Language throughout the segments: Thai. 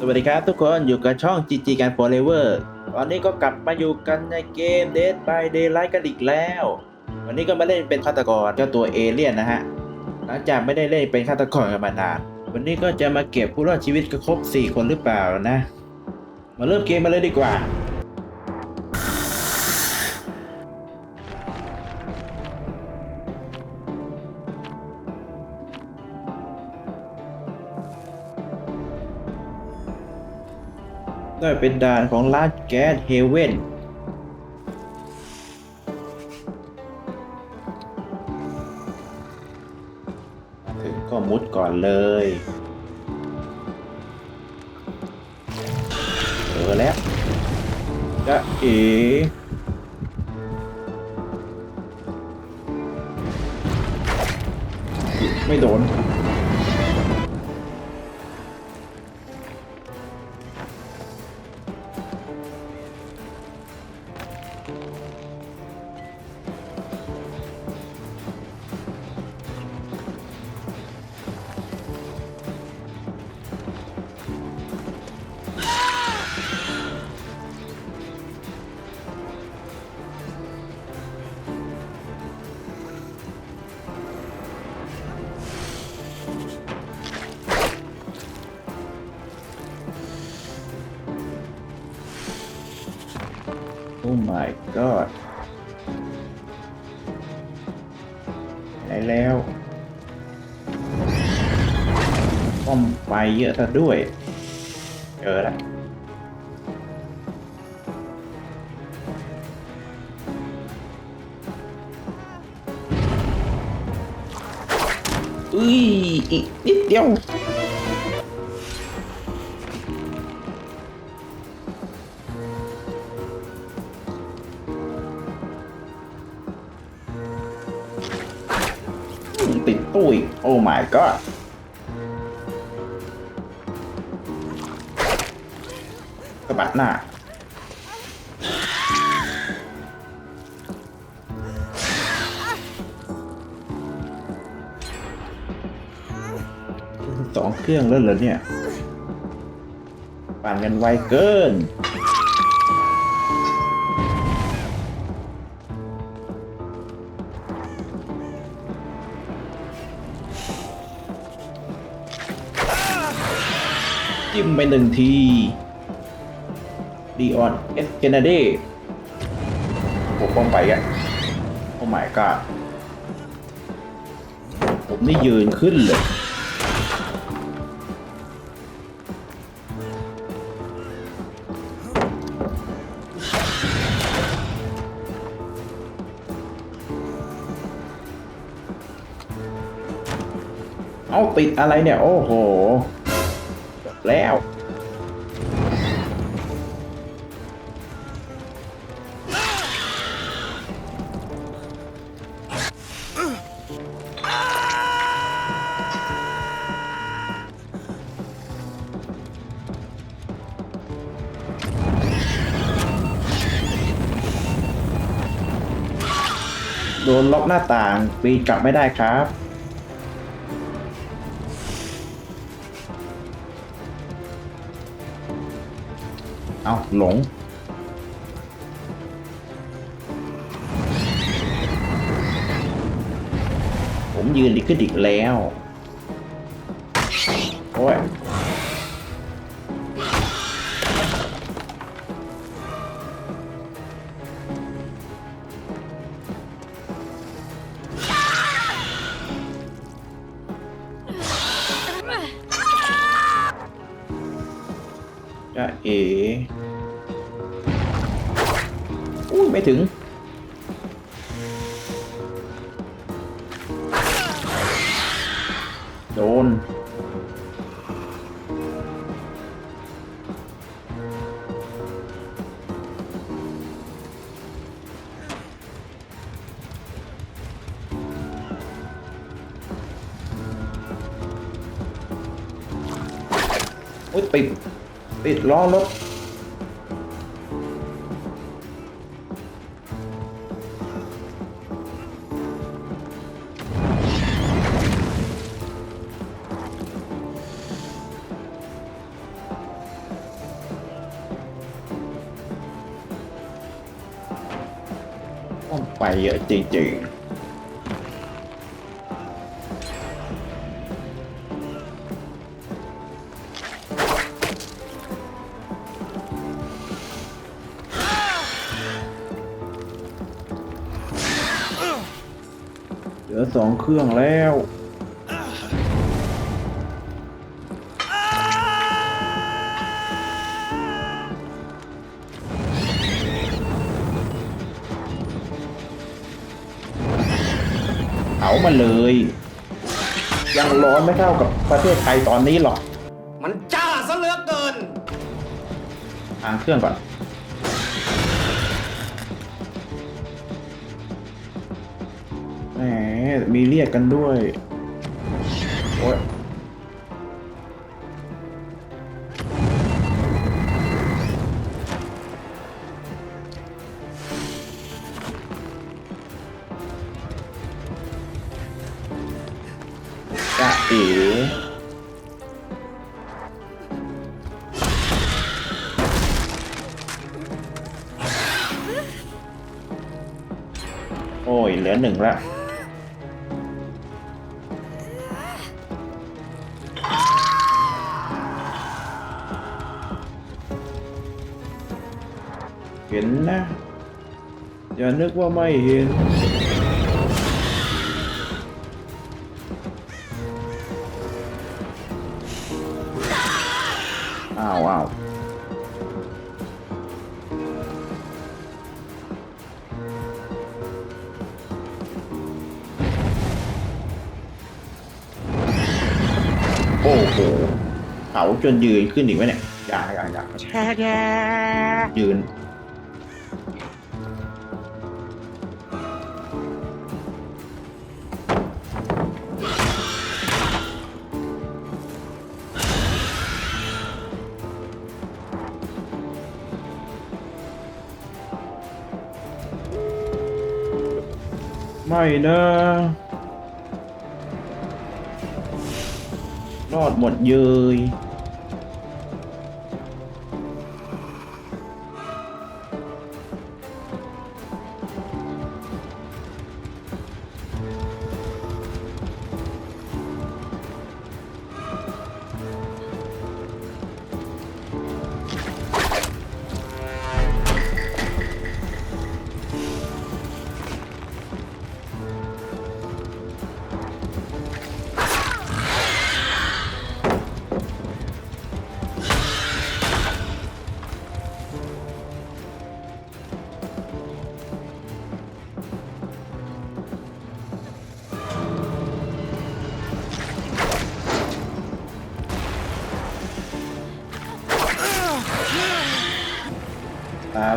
สวัสดีครับทุกคนอยู่กับช่อง GG กัน Forever ตอนนี้ก็กลับมาอยู่กันในเกม Dead by Daylight กันอีกแล้ว วันนี้ก็มาเล่นเป็นฆาตกรเจ้าตัวเอเลี่ยนนะฮะ หลังจากไม่ได้เล่นเป็นฆาตกรกันมานาน วันนี้ก็จะมาเก็บผู้รอดชีวิตครบ 4 คนหรือเปล่านะ มาเริ่มเกมมาเลยดีกว่า เป็นด่านของร้านแก๊สเฮเว่นถึงก็มุดก่อนเลยเจอแล้วจะเอ๋ไม่โดน god ไหนแล้วป้อมไฟเยอะซะด้วย เจอแล้วอุ้ยอีกนิดเดียว my god กระบะหน้า สองเครื่องแล้วเหรอเนี่ย ปั่นกันไวเกิน ไปหนึ่งทีดีออนเอสเกนาเดปกป้องไปกันโอ้ my god ผมนี่ยืนขึ้นเลยเอาติดอะไรเนี่ย โอ้โห แล้ว โดนล็อกหน้าต่างปีนกลับไม่ได้ครับ หลง ผมยืนดีขึ้นอีกแล้ว ไม่ถึง โดน อุ้ยติดติดล้อรถ เยอะจริงๆเหลือสองเครื่องแล้ว มาเลย ยังร้อนไม่เท่ากับประเทศไทยตอนนี้หรอก มันจ้าซะเหลือเกิน ทางเครื่องก่อน แหม มีเรียกกันด้วย โอ้ย โอ้ย เหลือหนึ่งละเห็นนะ อย่านึกว่าไม่เห็น โอ้โหเผาจนยืนขึ้นอีกไหมเนี่ยอย่าอย่าอย่าแช่แช่ยืน ไม่นะ รอดหมดเยย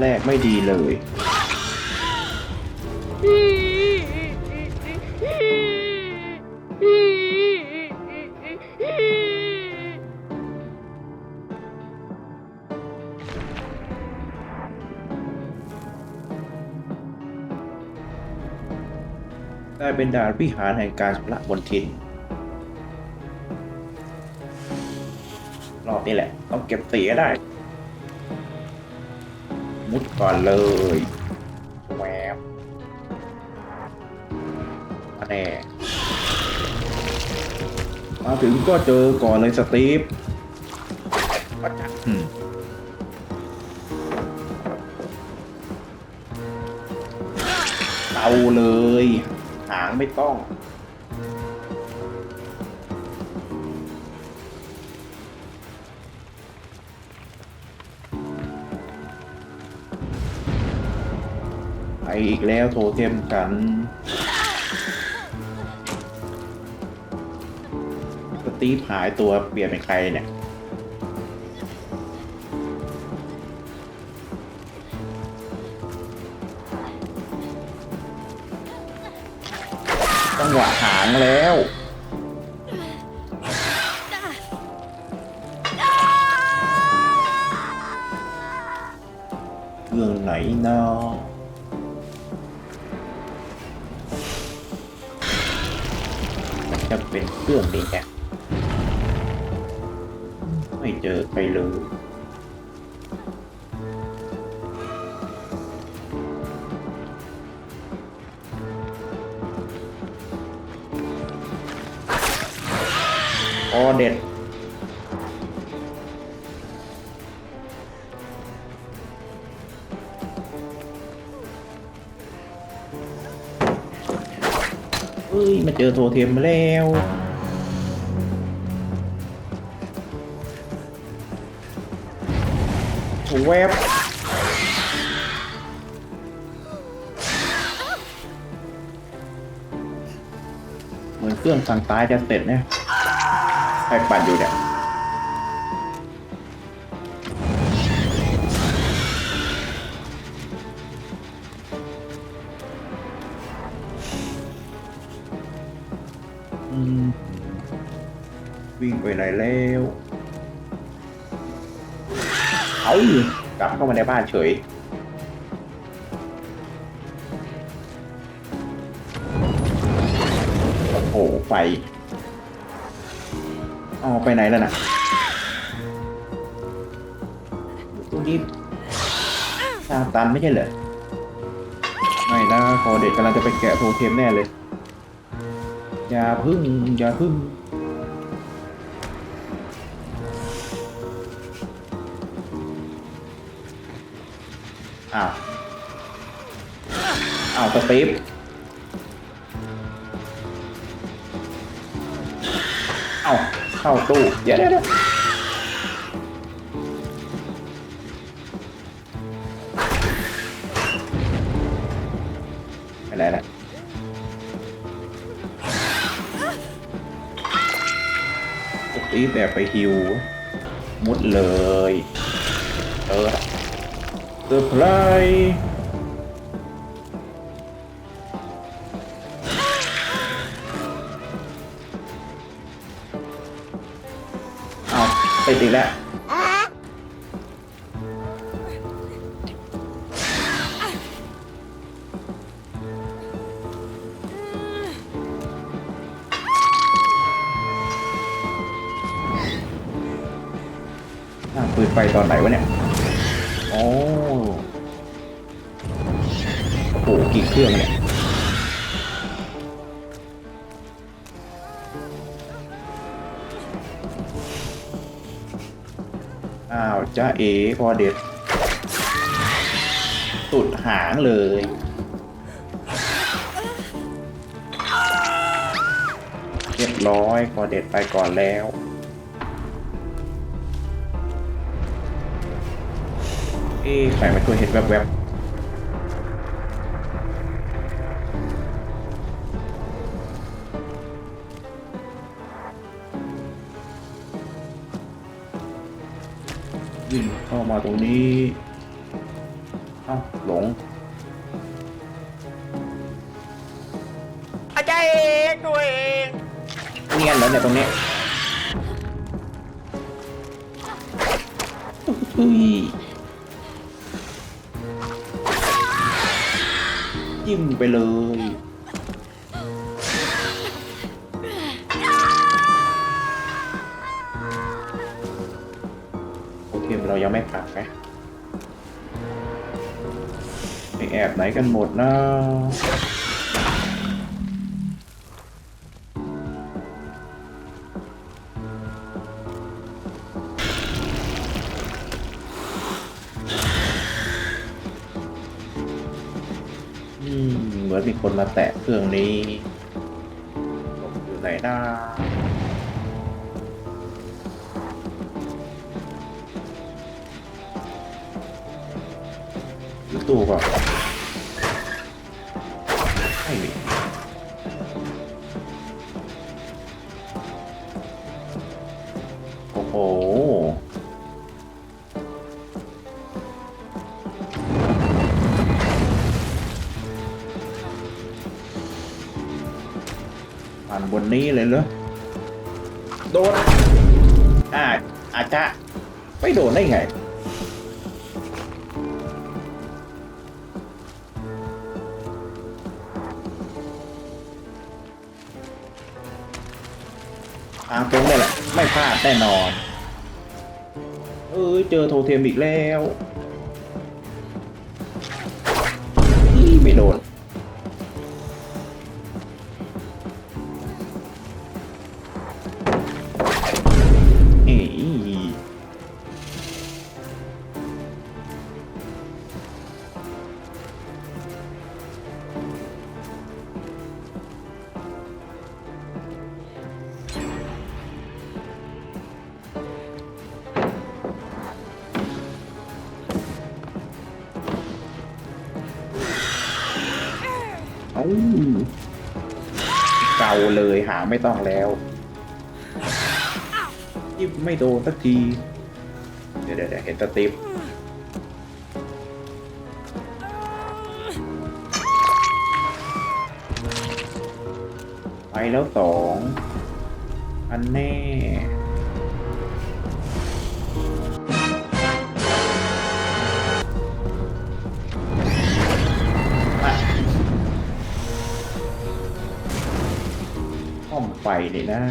แรกไม่ดีเลย ได้เป็นดาบวิหารแห่งการชำระบนทินรอบนี้แหละ ต้องเก็บเสียได้ มุดก่อนเลยแวบอันแน่มาถึงก็เจอก่อนเลยสตีฟอืมเอาเลย หางไม่ต้อง อีกแล้วโทเทมกันสตีฟหายตัวเปลี่ยนเป็นใครเนี่ยจังหวะหางแล้วเรื่องไหนเนาะ จะเป็นเรื่องดีแอไม่เจอไปเลยโอเด็ด เอ้ย มาเจอโทเทมมาแล้ว แวบเหมือนเครื่องสั่งตายจะเสร็จเนี่ยใครปั่นอยู่เนี่ย วิ่งไปไหนแล้วเอากลับเข้ามาในบ้านเฉยโอ้โหไฟอ๋อไปไหนแล้วนะตรงนี้ซาตันไม่ใช่เหรอไม่นะคอเด็กกำลังจะไปแกะโทเทมแน่เลย อย่าพึ่งอย่าพึ่ง อ้าว อ้าวสตีฟเอ้าเข้าตู้เดี๋ยวเดี๋ยวเลยวไปไหนละสตีฟแบบไปฮิว มุดเลย เออ เซอร์ไพรส์เอาไปติดแล้วอะปืนไฟตอนไหนวะเนี่ย กี่เครื่องเนี่ยอ้าวจ้าเอพอเด็ดสุดหางเลยเรียบร้อยพอเด็ดไปก่อนแล้วเอ๊ะใครมาช่วยเห็นแวบๆ วิ่งเข้ามาตรงนี้เอ้าหลงอาจารย์เอกตัวเองเนียนแล้วเนี่ยตรงนี้อุ้ยจิ้มไปเลย ยังไม่ผ่านไหมไปแอบไหนกันหมดนะอืมเหมือนมีคนมาแตะเครื่องนี้อยู่ไหนนะ ตู้ก่อนไม่มีโอ้โหผ่านบนนี้เลยเหรอ โดนอ่าอาจจะไม่โดนได้ไง ไม่พลาดแน่นอน เอ้ย เจอโทเทมอีกแล้ว ไม่โดน เก่าเลยหาไม่ต้องแล้วยิบไม่โดนสักที เดี๋ยวเดี๋ยวเดี๋ยวเห็นสติปไปแล้วสอง อันแน่ ห้องไฟนี่นะ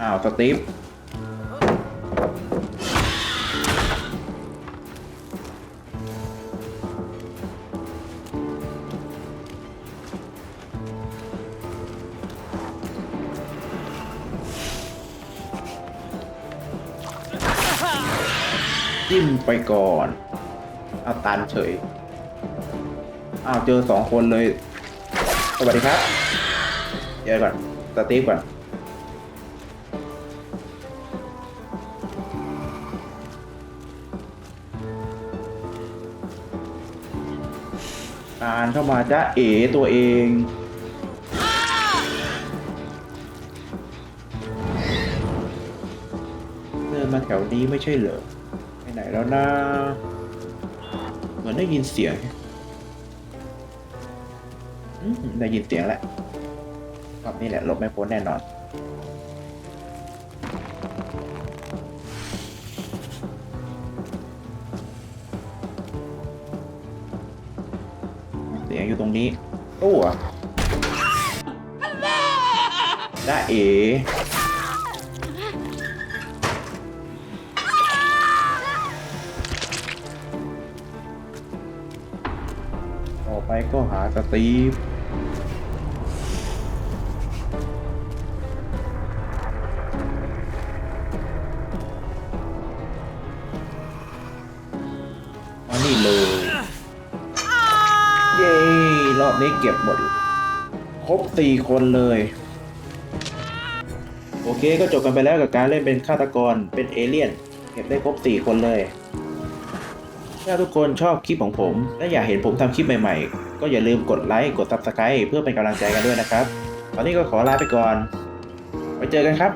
อ้าวสตีฟ ไปก่อนเอาตันเฉยอ้าวเจอสองคนเลย สวัสดีครับ เดี๋ยวก่อนสตีฟก่อนอ่านเข้ามาจ้าเอ๋ตัวเองเดินมาแถวนี้ไม่ใช่เหรอ ไปไหนแล้วนะเหมือนได้ยินเสียงได้ยินเสียงแหละรอบนี้แหละหลบไม่พ้นแน่นอนเสียงอยู่ตรงนี้ตู้อะได้เอ๋ ก็หาสตีฟมานี่เลย เย้ รอบนี้เก็บหมด ครบสี่คนเลยโอเคก็จบกันไปแล้วกับการเล่นเป็นฆาตกรเป็นเอเลี่ยน เก็บได้ครบสี่คนเลย ถ้าทุกคนชอบคลิปของผม และอยากเห็นผมทำคลิปใหม่ ๆ ก็อย่าลืมกดไลค์กด Subscribe เพื่อเป็นกำลังใจกันด้วยนะครับ ตอนนี้ก็ขอลาไปก่อน ไว้เจอกันครับ